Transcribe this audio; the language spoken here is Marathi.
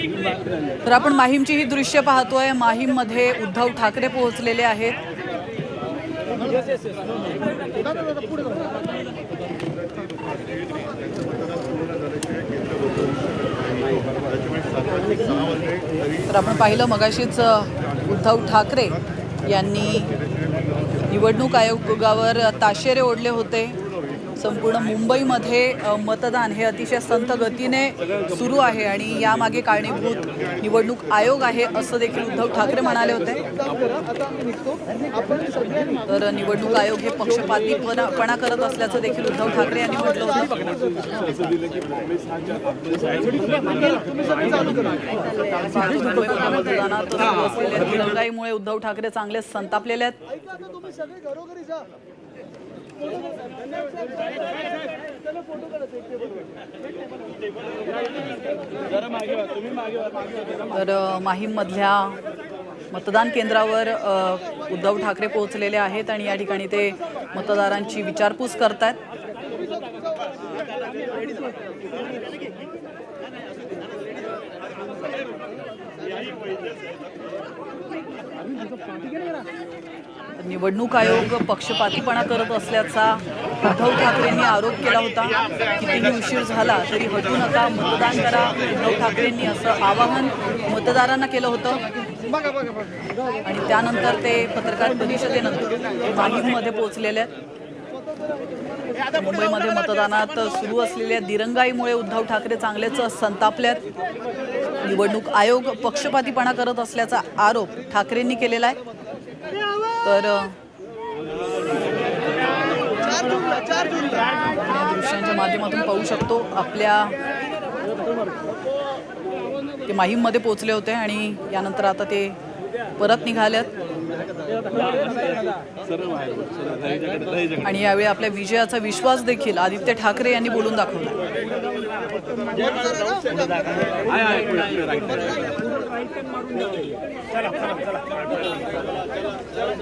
तर आपण माहीमची ही दृश्य पाहतोय. माहीममध्ये उद्धव ठाकरे पोहोचलेले आहेत. तर आपण पाहिलं मगाशीच उद्धव ठाकरे यांनी निवडणूक आयोगावर ताशेरे ओढले होते. संपूर्ण मुंबईमध्ये मतदान हे अतिशय संथ गतीने सुरू आहे आणि यामागे कारणीभूत निवडणूक आयोग आहे असं देखील उद्धव ठाकरे म्हणाले होते. तर निवडणूक आयोग हे पक्षपातीपणा करत असल्याचं देखील उद्धव ठाकरे यांनी म्हटलं होतं. मतदानात असलेल्या दिरंगाईमुळे उद्धव ठाकरे चांगले संतापलेले आहेत. तर माहीममधल्या मतदान केंद्रावर उद्धव ठाकरे पोहोचलेले आहेत आणि या ठिकाणी ते मतदारांची विचारपूस करतायत. तर निवडणूक आयोग पक्षपातीपणा करत असल्याचा उद्धव ठाकरेंनी आरोप केला होता. कितीही उशीर झाला तरी हटू नका मतदान करा उद्धव ठाकरेंनी असं आवाहन मतदारांना केलं होतं. आणि त्यानंतर ते पत्रकार परिषदेनंतर माहीममध्ये पोहोचलेले आहेत. मुंबईमध्ये मतदानात सुरू असलेल्या दिरंगाईमुळे उद्धव ठाकरे चांगलेच संतापल्यात निवडणूक आयोग पक्षपातीपणा करत असल्याचा आरोप ठाकरेंनी केलेला आहे. तर या दृश्यांच्या माध्यमातून पाहू शकतो आपल्या ते माहीममध्ये पोहोचले होते आणि यानंतर आता ते परत निघाल्यात आणि यावेळी आपल्या विजयाचा विश्वास देखील आदित्य ठाकरे यांनी बोलून दाखवला. चला. Yeah.